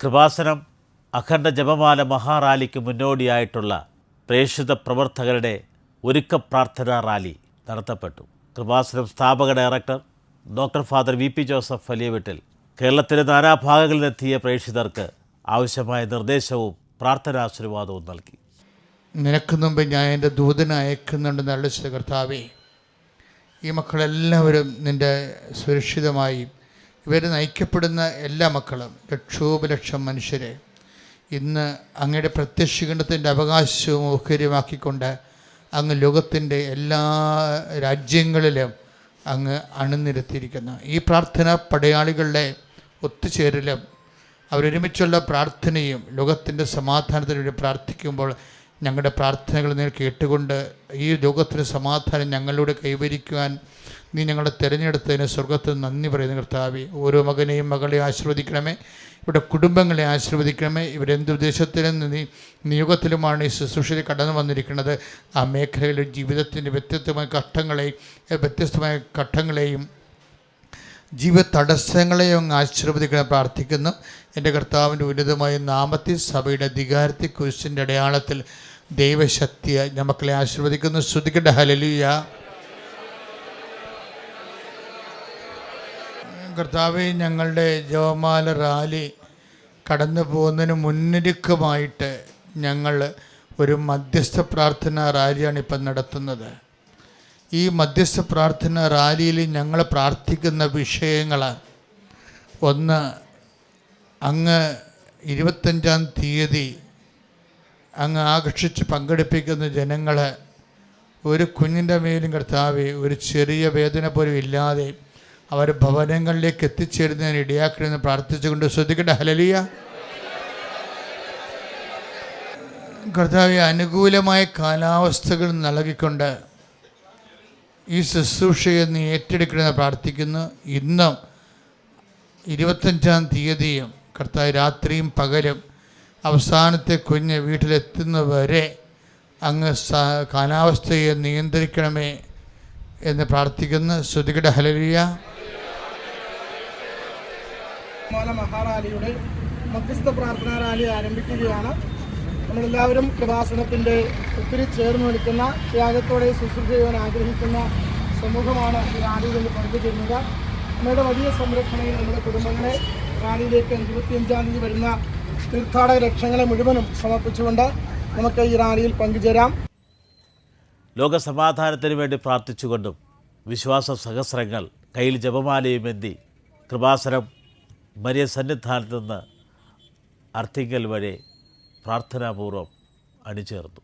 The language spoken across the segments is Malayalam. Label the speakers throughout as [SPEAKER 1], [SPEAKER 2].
[SPEAKER 1] കൃപാസനം അഖണ്ഡ ജപമാല മഹാറാലിക്ക് മുന്നോടിയായിട്ടുള്ള പ്രേക്ഷിത പ്രവർത്തകരുടെ ഒരുക്ക പ്രാർത്ഥനാ റാലി നടത്തപ്പെട്ടു. കൃപാസനം സ്ഥാപക director doctor father V P Joseph Valiyaveettil കേരളത്തിലെ നാനാഭാഗങ്ങളിലെത്തിയ പ്രേക്ഷിതർക്ക് ആവശ്യമായ നിർദ്ദേശവും പ്രാർത്ഥനാശീർവാദവും നൽകി.
[SPEAKER 2] നിനക്ക് മുമ്പ് ഞാൻ എന്റെ ദൂതനെ അയക്കുന്നുണ്ട് നല്ല കർത്താവേ. ഈ മക്കളെല്ലാവരും നിന്റെ സുരക്ഷിതമായി ഇവർ നയിക്കപ്പെടുന്ന എല്ലാ മക്കളും ലക്ഷോപലക്ഷം മനുഷ്യരെ ഇന്ന് അങ്ങയുടെ പ്രത്യക്ഷീകരണത്തിന്റെ അവകാശവും ഔഹര്യമാക്കിക്കൊണ്ട് അങ്ങ് ലോകത്തിന്റെ എല്ലാ രാജ്യങ്ങളിലും അങ്ങ് അണിനിരത്തിയിരിക്കുന്നു. ഈ പ്രാർത്ഥന പടയാളികളുടെ ഒത്തുചേരലും അവരൊരുമിച്ചുള്ള പ്രാർത്ഥനയും ലോകത്തിന്റെ സമാധാനത്തിന് വേണ്ടി പ്രാർത്ഥിക്കുമ്പോൾ ഞങ്ങളുടെ പ്രാർത്ഥനകൾ നീ കേട്ടുകൊണ്ട് ഈ ലോകത്തിന് സമാധാനം ഞങ്ങളിലൂടെ കൈവരിക്കുവാൻ നീ ഞങ്ങളെ തിരഞ്ഞെടുത്തതിന് സ്വർഗത്തിൽ നന്ദി പറയുന്ന കർത്താവി. ഓരോ മകനെയും മകളെയും ആശീർവദിക്കണമേ. ഇവിടെ കുടുംബങ്ങളെ ആശീർവദിക്കണമേ. ഇവരെന്ത് ഉദ്ദേശത്തിലും നീ നിയോഗത്തിലുമാണ് ഈ ശുശ്രൂഷയിൽ കടന്നു വന്നിരിക്കുന്നത്. ആ മേഖലയിലെ ജീവിതത്തിന്റെ വ്യത്യസ്തമായ ഘട്ടങ്ങളെയും വ്യത്യസ്തമായ ഘട്ടങ്ങളെയും ജീവ തടസ്സങ്ങളെയും അങ്ങ് പ്രാർത്ഥിക്കുന്നു. എന്റെ കർത്താവിന്റെ ഉന്നതമായ നാമത്തിൽ സഭയുടെ അധികാരത്തെ കുരിശിന്റെ അടയാളത്തിൽ ദൈവശക്തിയെ ഞമ്മക്കളെ ആശീർവദിക്കുന്നു. ശ്രുതിക്കട്ടെ ഹലലിയ കർത്താവ് ഞങ്ങളുടെ ജവമാല റാലി കടന്നു പോകുന്നതിന് മുന്നൊരുക്കമായിട്ട് ഞങ്ങൾ ഒരു മധ്യസ്ഥ പ്രാർത്ഥന റാലിയാണ് ഇപ്പം നടത്തുന്നത്. ഈ മധ്യസ്ഥ പ്രാർത്ഥന റാലിയിൽ ഞങ്ങൾ പ്രാർത്ഥിക്കുന്ന വിഷയങ്ങൾ ഒന്ന് അങ്ങ് ഇരുപത്തഞ്ചാം തീയതി അങ്ങ് ആകർഷിച്ച് പങ്കെടുപ്പിക്കുന്ന ജനങ്ങൾ ഒരു കുഞ്ഞിന്റെ മേലും കർത്താവെ ഒരു ചെറിയ വേദന പോലും ഇല്ലാതെ അവർ ഭവനങ്ങളിലേക്ക് എത്തിച്ചേരുന്നതിന് ഇടയാക്കണമെന്ന് പ്രാർത്ഥിച്ചുകൊണ്ട് ശ്രദ്ധിക്കട്ടെ. ഹലലിയ കർത്താവെ അനുകൂലമായ കാലാവസ്ഥകൾ നൽകിക്കൊണ്ട് ഈ ശുശ്രൂഷയെ നീ ഏറ്റെടുക്കണമെന്ന് പ്രാർത്ഥിക്കുന്നു. ഇന്നും ഇരുപത്തഞ്ചാം തീയതിയും കർത്താവ് രാത്രിയും പകലും അവസാനത്തെ കുഞ്ഞ് വീട്ടിലെത്തുന്നവരെ അങ്ങ് കാലാവസ്ഥയെ നിയന്ത്രിക്കണമേ എന്ന് പ്രാർത്ഥിക്കുന്നു. ശ്രുതികട ഹലലിയ
[SPEAKER 3] മഹാറാലിയുടെ മധ്യസ്ഥ പ്രാർത്ഥനാ റാലി ആരംഭിക്കുകയാണ്. നമ്മളെല്ലാവരും കൃപാസനത്തിന്റെ ഒത്തിരി ചേർന്ന് നിൽക്കുന്ന ത്യാഗത്തോടെ ശുശ്രൂഷ ചെയ്യാൻ ആഗ്രഹിക്കുന്ന സമൂഹമാണ് ഈ റാലിയിൽ നിന്ന് പങ്കുചേരുന്നത് നമ്മുടെ വലിയ സംരക്ഷണയിൽ നമ്മുടെ കുടുംബങ്ങളെ റാലിയിലേക്ക് ഇരുപത്തിയഞ്ചാം തീയതി വരുന്ന തീർത്ഥാടക ലക്ഷ്യങ്ങളെ മുഴുവനും സമർപ്പിച്ചുകൊണ്ട് നമുക്ക് ഈ റാലിയിൽ പങ്കുചേരാം.
[SPEAKER 1] ലോകസമാധാനത്തിന് വേണ്ടി പ്രാർത്ഥിച്ചുകൊണ്ടും വിശ്വാസ സഹസ്രങ്ങൾ കയ്യിൽ ജപമാലയുമെന്തി കൃപാസനം മരിയ സന്നിധാനത്ത് നിന്ന് അർത്ഥിങ്കൽ വഴി പ്രാർത്ഥനാപൂർവം അണിചേർന്നു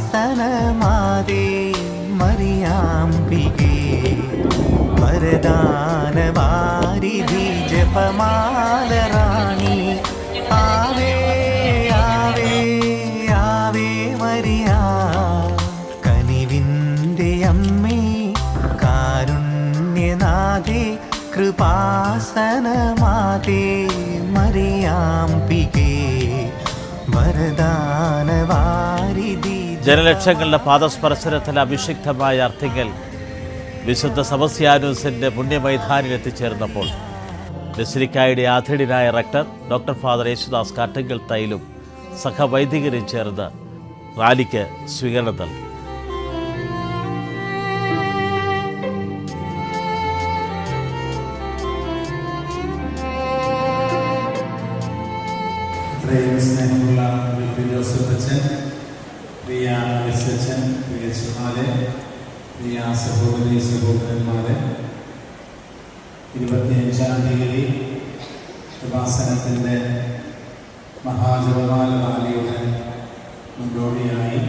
[SPEAKER 4] കൃപാസനമാദേ മറിയാംബികേ
[SPEAKER 1] ജനലക്ഷങ്ങളുടെ പാദസ്പർശനത്തിൽ അഭിഷിക്തമായ അർത്ഥിങ്കൽ വിശുദ്ധ സമസ്യാനൂസിന്റെ പുണ്യമൈതാനിൽ എത്തിച്ചേർന്നപ്പോൾ ബസിലിക്കായുടെ ആധിഡിനായ rector doctor father Yesudas Kattinkal തൈലും സഹവൈദികരും ചേർന്ന് റാലിക്ക് സ്വീകരണം നൽകി.
[SPEAKER 5] ഇത്രയും സ്നേഹമുള്ള വി ജോസഫ് അച്ഛൻ പ്രിയ എസ് അച്ഛൻ പ്രിയ സുമാരെ പ്രിയ സഹോദരി സഹോദരന്മാരെ ഇരുപത്തിയഞ്ചാം തീയതി ഉപാസനത്തിന്റെ മഹാജപമാല ബാലിയുടെ മുന്നോടിയായി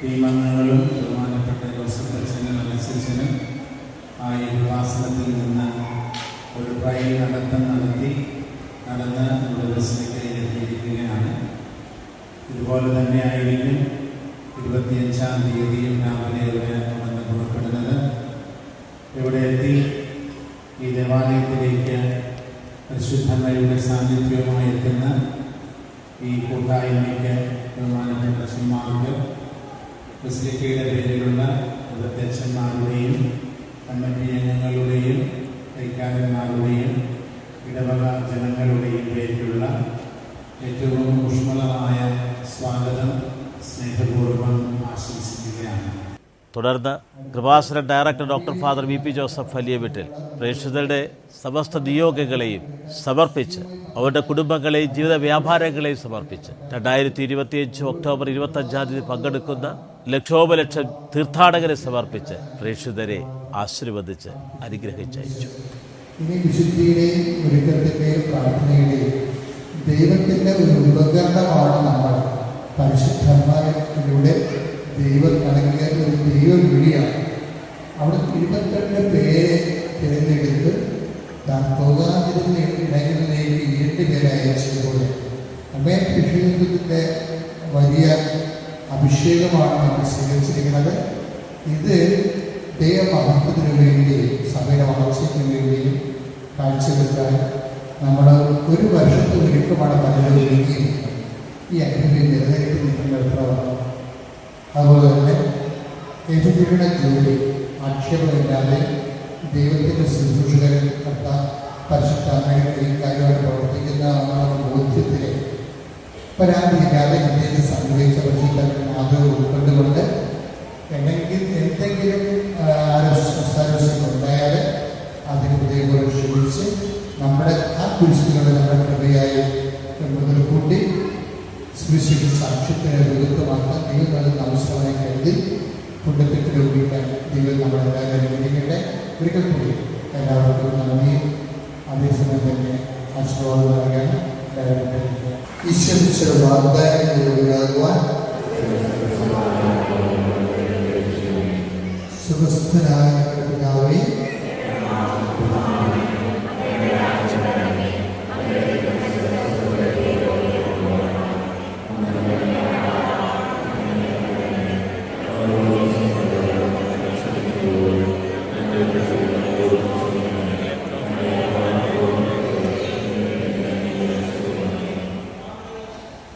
[SPEAKER 5] നിയമങ്ങളും ബഹുമാനപ്പെട്ട ജോസഫ് അച്ഛനും അനുസരിച്ചനും ആ ഈ കൃപാസനത്തിൽ നിന്ന് ഒരു ട്രയൽ നടത്തം നടത്തി നടന്ന് ഇവിടെ ബസ്സിലേക്ക് ഇതുപോലെ തന്നെ ആയിരിക്കും ഇരുപത്തിയഞ്ചാം തീയതിയിൽ രാവിലെ വന്ന് പുറപ്പെടുന്നത്. ഇവിടെ എത്തി ഈ ദേവാലയത്തിലേക്ക് പരിശുദ്ധമ്മയുടെ സാന്നിധ്യവുമായി എത്തുന്ന ഈ കൂട്ടായ്മയ്ക്ക് ബഹുമാനപ്പെട്ട അച്ഛന്മാർക്ക് ബസിലിക്കയുടെ പേരിലുള്ള പ്രത്യക്ഷന്മാരുടെയും കമ്മിറ്റി അംഗങ്ങളുടെയും കൈക്കാരന്മാരുടെയും ഇടവക ജനങ്ങളുടെയും പേരിലുള്ള ഏറ്റവും ഊഷ്മളമായ സ്നേഹപൂർവം ആശംസിക്കുകയാണ്.
[SPEAKER 1] തുടർന്ന് Kripasana director doctor father V P Joseph Valiyaveettil പ്രേക്ഷിതരുടെ സമസ്ത നിയോഗങ്ങളെയും സമർപ്പിച്ച് അവരുടെ കുടുംബങ്ങളെയും ജീവിത വ്യാപാരങ്ങളെയും സമർപ്പിച്ച് രണ്ടായിരത്തി ഇരുപത്തിയഞ്ച് ഒക്ടോബർ ഇരുപത്തഞ്ചാം തീയതി പങ്കെടുക്കുന്ന ലക്ഷോപലക്ഷം തീർത്ഥാടകരെ സമർപ്പിച്ച് പ്രേക്ഷിതരെ ആശീർവദിച്ച് അനുഗ്രഹിച്ചയച്ചു
[SPEAKER 2] ഇനി വിശുദ്ധിയുടെയും ഒരുക്കത്തിന്റെയും പ്രാർത്ഥനയുടെയും ദൈവത്തിന്റെ ഒരു ഉപകരണമാണ് നമ്മൾ പരിശുദ്ധന്മാരിലൂടെ ദൈവം നൽകിയ ഒരു ദൈവ വിളിയാണ്. അവിടെ ഇരുപത്തിരണ്ട് പേരെ തിരഞ്ഞെടുത്ത് താൻ പോകാതിരുന്ന ഇടങ്ങളിലേക്ക് ഏഴ് പേരെ അയച്ചതുപോലെ. അമ്മയെ കൃഷിയുടെ വലിയ അഭിഷേകമാണ് നമ്മൾ സ്വീകരിച്ചിരിക്കുന്നത്. ഇത് ദൈവമഹത്വത്തിന് വേണ്ടി സഭയുടെ വളർച്ചയ്ക്ക് വേണ്ടിയും കാഴ്ചവെക്കാൻ നമ്മൾ ഒരു വർഷത്തെ ഒരുക്കമാണ് പലരും ഒരുങ്ങിയിരിക്കുന്നത് ഈ അനുഭവം നിലനിൽക്കി നിൽക്കുന്ന പ്രവർത്തനം. അതുപോലെ തന്നെ യേശുക്രിയുടെ ജോലി ആക്ഷേപമില്ലാതെ ദൈവത്തിന്റെ ശുശ്രൂഷകൻ കർത്ത പരിശുദ്ധാമയുടെ ഈ കാര്യമായി പ്രവർത്തിക്കുന്ന നമ്മുടെ ബോധ്യത്തിലെ പരാതിയില്ലാതെ ഇന്ത്യയിൽ സംഭവിച്ച പരിശുദ്ധ മാതൃക ഉൾക്കൊണ്ടുകൊണ്ട് എന്തെങ്കിൽ എന്തെങ്കിലും ആരോഗ്യ ഉണ്ടായാൽ അതിന് ഇതേപോലെ ക്ഷമിച്ച് നമ്മുടെ ആ കുരിശുകളെ സുവിശേഷ സാക്ഷ്യത്തിന് വിരുദ്ധമാക്കാൻ ദൈവം നൽകുന്ന അവസരമായി കരുതി കുടുംബത്തിൽ ഉപയോഗിക്കാൻ ദൈവം നമ്മളെല്ലാവരും അനുഗ്രഹിക്കട്ടെ ഒരിക്കൽ കൂടി എല്ലാവർക്കും നന്ദി. അതേസമയം തന്നെ ആശീർവാദം നൽകാൻ എല്ലാവരും ഈശ്വര വാഗ്ദാനങ്ങളുണ്ടാകുവാൻ സുഖസ്ഥനായ